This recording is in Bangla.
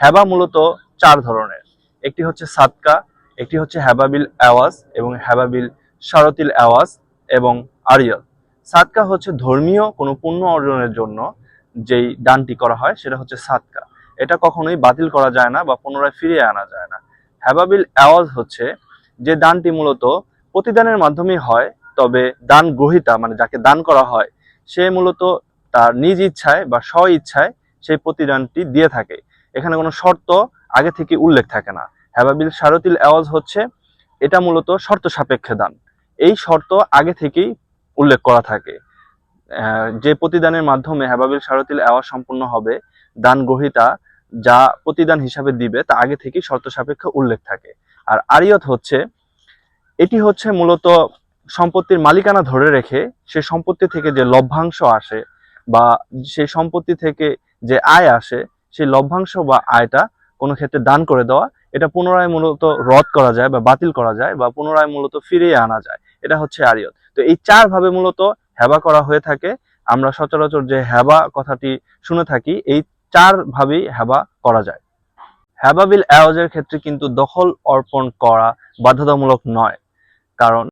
হ্যাবা মূলত চার ধরনের। একটি হচ্ছে সাদকা একটি হচ্ছে হ্যাবাবিল আওয়াজ এবং হ্যাবাবিল শারতিল আওয়াজ এবং আরিয়ত সাদকা হচ্ছে ধর্মীয় কোনো পুণ্য অর্জনের জন্য যেই দানটি করা হয়, সেটা হচ্ছে সাদকা এটা কখনোই বাতিল করা যায় না বা পুনরায় ফিরিয়ে আনা যায় না। হ্যাবাবিল আওয়াজ হচ্ছে যে দানটি মূলত প্রতিদানের মাধ্যমেই হয়, তবে দান গ্রহিতা মানে যাকে দান করা হয়, সে মূলত তার নিজ ইচ্ছায় বা স্ব ইচ্ছায় সেই প্রতিদানটি দিয়ে থাকে। এখানে কোনো শর্ত আগে থেকে উল্লেখ থাকে না। হ্যাবাবিল শারতিল আওয়াজ হচ্ছে, এটা মূলত শর্ত সাপেক্ষে দান। এই শর্ত আগে থেকেই উল্লেখ করা থাকে। যে প্রতিদানের মাধ্যমে হ্যাবাবিল শারতিল আওয়াজ সম্পূর্ণ হবে, দান গ্রহিতা যা প্রতিদান হিসাবে দিবে, তা আগে থেকেই শর্ত সাপেক্ষে উল্লেখ থাকে। আর আরিয়ত হচ্ছে, এটি হচ্ছে মূলত সম্পত্তির মালিকানা ধরে রেখে সে সম্পত্তি থেকে যে লভ্যাংশ আসে বা সেই সম্পত্তি থেকে যে আয় আসে সেই লভ্যাংশ বা আয়টা কোনো ক্ষেত্রে দান করে দেওয়া, এটা পুনরায় মূলত রদ করা যায় বা বাতিল করা যায় বা পুনরায় মূলত ফিরিয়ে আনা যায়। এটা হচ্ছে আরিয়ত। তো এই চার ভাবে মূলত হেবা করা হয়ে থাকে। আমরা সচরাচর যে হেবা কথাটি শুনে থাকি, এই চার ভাবেই হেবা করা যায়। হেবাবিল আওয়াজের ক্ষেত্রে কিন্তু দখল অর্পণ করা বাধ্যতামূলক নয়। কারণ